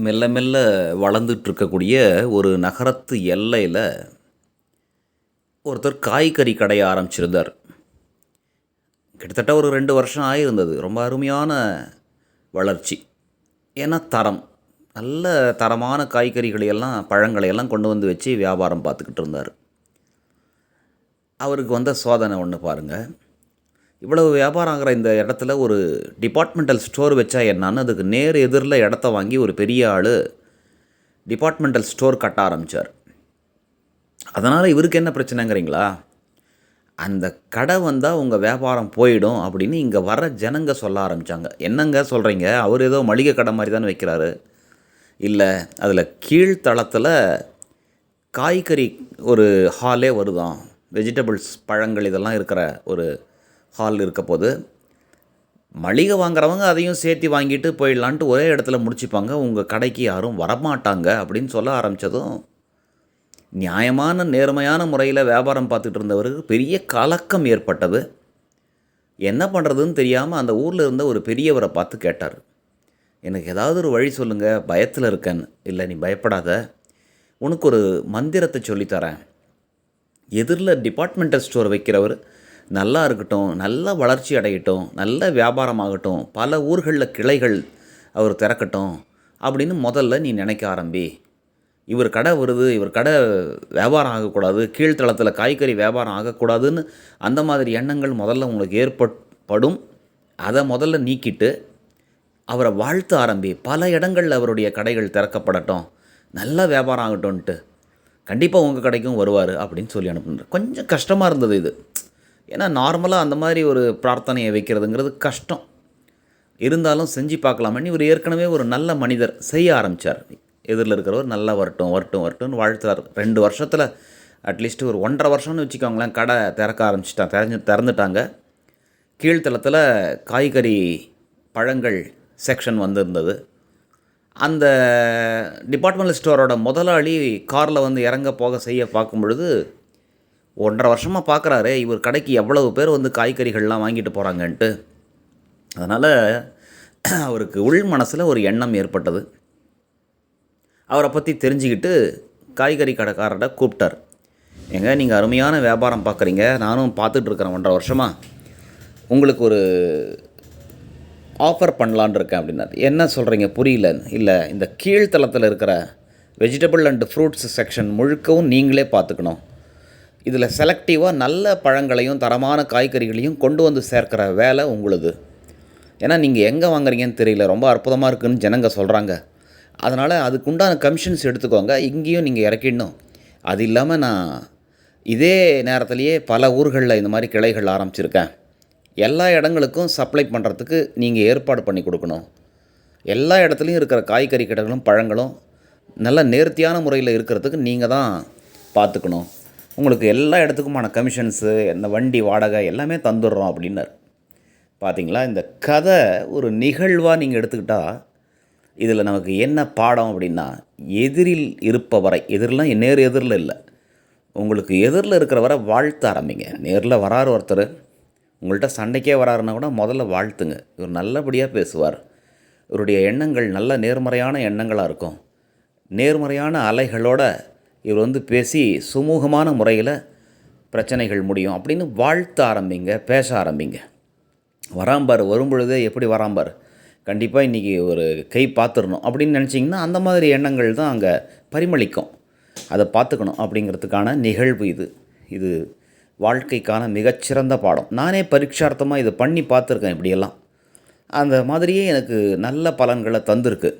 மெல்ல மெல்ல வளர்ந்துட்டுருக்கக்கூடிய ஒரு நகரத்து எல்லையில் ஒருத்தர் காய்கறி கடையை ஆரம்பிச்சிருந்தார். கிட்டத்தட்ட ஒரு ரெண்டு வருஷம் ஆகியிருந்தது ரொம்ப அருமையான வளர்ச்சி. ஏன்னா தரம். நல்ல தரமான காய்கறிகளை எல்லாம் பழங்களை எல்லாம் கொண்டு வந்து வச்சு வியாபாரம் பார்த்துக்கிட்டு இருந்தார். அவருக்கு வந்த சோதனை ஒன்று பாருங்கள் இவ்வளவு வியாபாரம் ஆகிற இந்த இடத்துல ஒரு டிபார்ட்மெண்டல் ஸ்டோர் வச்சா என்னான்னு அதுக்கு நேர் எதிரில் இடத்த வாங்கி ஒரு பெரிய ஆள் டிபார்ட்மெண்டல் ஸ்டோர் கட்ட ஆரம்பித்தார் அதனால் இவருக்கு என்ன பிரச்சனைங்கிறீங்களா? அந்த கடை வந்தால் உங்கள் வியாபாரம் போயிடும் அப்படின்னு இங்கே வர ஜனங்க சொல்ல ஆரம்பித்தாங்க என்னங்க சொல்கிறீங்க அவர் ஏதோ மளிகை கடை மாதிரி தானே வைக்கிறாரு. இல்லை அதில் கீழ்த்தளத்தில் காய்கறி ஒரு ஹாலே வருதாம் வெஜிடபிள்ஸ் பழங்கள் இதெல்லாம் இருக்கிற ஒரு ஹால் இருக்க போது மளிகை வாங்குறவங்க அதையும் சேர்த்து வாங்கிட்டு போயிடலான்ட்டு ஒரே இடத்துல முடிச்சுப்பாங்க. உங்கள் கடைக்கு யாரும் வரமாட்டாங்க அப்படின்னு சொல்ல ஆரம்பித்ததும் நியாயமான நேர்மையான முறையில் வியாபாரம் பார்த்துட்டு இருந்தவருக்கு பெரிய கலக்கம் ஏற்பட்டது. என்ன பண்ணுறதுன்னு தெரியாமல் அந்த ஊரில் இருந்த ஒரு பெரியவரை பார்த்து கேட்டார். எனக்கு ஏதாவது ஒரு வழி சொல்லுங்கள் பயத்தில் இருக்கேன் இல்லை நீ பயப்படாத. உனக்கு ஒரு மந்திரத்தை சொல்லித்தரேன் எதிரில் டிபார்ட்மெண்டல் ஸ்டோர் வைக்கிறவர் நல்லா இருக்கட்டும் நல்ல வளர்ச்சி அடையட்டும் நல்ல வியாபாரம் ஆகட்டும் பல ஊர்களில் கிளைகள் அவர் திறக்கட்டும் அப்படின்னு முதல்ல நீ நினைக்க ஆரம்பி. இவர் கடை வருது இவர் கடை வியாபாரம் ஆகக்கூடாது கீழ்த்தளத்தில் காய்கறி வியாபாரம் ஆகக்கூடாதுன்னு அந்த மாதிரி எண்ணங்கள் முதல்ல உங்களுக்கு ஏற்படும் அதை முதல்ல நீக்கிட்டு அவரை வாழ்த்து ஆரம்பி. பல இடங்களில் அவருடைய கடைகள் திறக்கப்படட்டும் நல்ல வியாபாரம் ஆகட்டும்ன்ட்டு. கண்டிப்பாக உங்கள் கடைக்கும் வருவார் அப்படின்னு சொல்லி அனுப்புனார். கொஞ்சம் கஷ்டமாக இருந்தது இது. ஏன்னா நார்மலாக அந்த மாதிரி ஒரு பிரார்த்தனையை வைக்கிறதுங்கிறது கஷ்டம். இருந்தாலும் செஞ்சு பார்க்கலாமன்னு இவர் ஏற்கனவே ஒரு நல்ல மனிதர் செய்ய ஆரம்பித்தார் எதிரில் இருக்கிறவர் நல்லா வரட்டும் வரட்டும் வரட்டும்னு வாழ்த்துறார். ரெண்டு வருஷத்தில் அட்லீஸ்ட் ஒரு ஒன்றரை வருஷம்னு வச்சுக்கோங்களேன் கடை திறக்க ஆரம்பிச்சிட்டான் திறந்து திறந்துட்டாங்க. கீழ்த்தளத்தில் காய்கறி பழங்கள் செக்ஷன் வந்திருந்தது. அந்த டிபார்ட்மெண்டல் ஸ்டோரோட முதலாளி காரில் வந்து இறங்க போக செய்ய பார்க்கும் பொழுது ஒன்றரை வருஷமாக பார்க்குறாரு இவர் கடைக்கு எவ்வளவு பேர் வந்து காய்கறிகள்லாம் வாங்கிட்டு போகிறாங்கன்ட்டு அதனால் அவருக்கு உள் மனசில் ஒரு எண்ணம் ஏற்பட்டது. அவரை பற்றி தெரிஞ்சுக்கிட்டு காய்கறி கடைக்காரர்கிட்ட கூப்பிட்டார் ஏங்க நீங்கள் அருமையான வியாபாரம் பார்க்குறீங்க நானும் பார்த்துட்ருக்குறேன் ஒன்றரை வருஷமாக உங்களுக்கு ஒரு ஆஃபர் பண்ணலான் இருக்கேன் அப்படின்னாரு. என்ன சொல்கிறீங்க புரியல. இல்லை இந்த கீழ்த்தளத்தில் இருக்கிற வெஜிடபிள் அண்ட் ஃப்ரூட்ஸ் செக்ஷன் முழுக்கவும் நீங்களே பார்த்துக்கணும் இதில் செலக்டிவாக நல்ல பழங்களையும் தரமான காய்கறிகளையும் கொண்டு வந்து சேர்க்கிற வேலை உங்களுது. ஏன்னா நீங்கள் எங்கே வாங்குறீங்கன்னு தெரியல. ரொம்ப அற்புதமாக இருக்குதுன்னு ஜனங்க சொல்கிறாங்க அதனால் அதுக்குண்டான கமிஷன்ஸ் எடுத்துக்கோங்க. இங்கேயும் நீங்கள் இறக்கிடணும். அது இல்லாமல் நான் இதே நேரத்துலையே பல ஊர்களில் இந்த மாதிரி கிளைகள் ஆரம்பிச்சிருக்கேன். எல்லா இடங்களுக்கும் சப்ளை பண்ணுறதுக்கு நீங்கள் ஏற்பாடு பண்ணி கொடுக்கணும். எல்லா இடத்துலையும் இருக்கிற காய்கறி கடைகளும் பழங்களும் நல்ல நேர்த்தியான முறையில் இருக்கிறதுக்கு நீங்கள் தான் பார்த்துக்கணும். உங்களுக்கு எல்லா இடத்துக்குமான கமிஷன்ஸு இந்த வண்டி வாடகை எல்லாமே தந்துடுறோம் அப்படின்னார். பார்த்தீங்களா இந்த கதை ஒரு நிகழ்வாக நீங்கள் எடுத்துக்கிட்டால் இதில் நமக்கு என்ன பாடம் அப்படின்னா எதிரில் இருப்பவரை எதிரெலாம் நேர் எதிரில் இல்லை. உங்களுக்கு எதிரில் இருக்கிறவரை வாழ்த்த ஆரம்பிங்க. நேரில் வராரு ஒருத்தர். உங்கள்கிட்ட சண்டைக்கே வராருன்னா கூட முதல்ல வாழ்த்துங்க. இவர் நல்லபடியாக பேசுவார். இவருடைய எண்ணங்கள் நல்ல நேர்மறையான எண்ணங்களாக இருக்கும். நேர்மறையான அலைகளோட இவர் வந்து பேசி சுமூகமான முறையில் பிரச்சனைகள் முடியும் அப்படின்னு வாழ்த்த ஆரம்பிங்க பேச ஆரம்பிங்க. வராம்பார் வரும் பொழுதே எப்படி வராம்பார் கண்டிப்பாக இன்றைக்கி ஒரு கை பார்த்துடணும் அப்படின்னு நினச்சிங்கன்னா அந்த மாதிரி எண்ணங்கள் தான் அங்கே பரிமளிக்கும். அதை பார்த்துக்கணும் அப்படிங்கிறதுக்கான நிகழ்வு இது. இது வாழ்க்கைக்கான மிகச்சிறந்த பாடம். நானே பரீட்சார்த்தமாக இதை பண்ணி பார்த்துருக்கேன் இப்படியெல்லாம். அந்த மாதிரியே எனக்கு நல்ல பலன்களை தந்திருக்கு.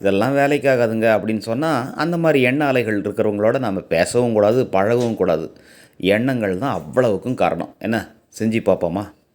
இதெல்லாம் வேலைக்காகாதுங்க அப்படின்னு சொன்னால் அந்த மாதிரி எண்ண அலைகள் இருக்கிறவங்களோட நம்ம பேசவும் கூடாது பழகவும் கூடாது. எண்ணங்கள் தான் அவ்வளவுக்கும் காரணம். என்ன? செஞ்சு பார்ப்போமா?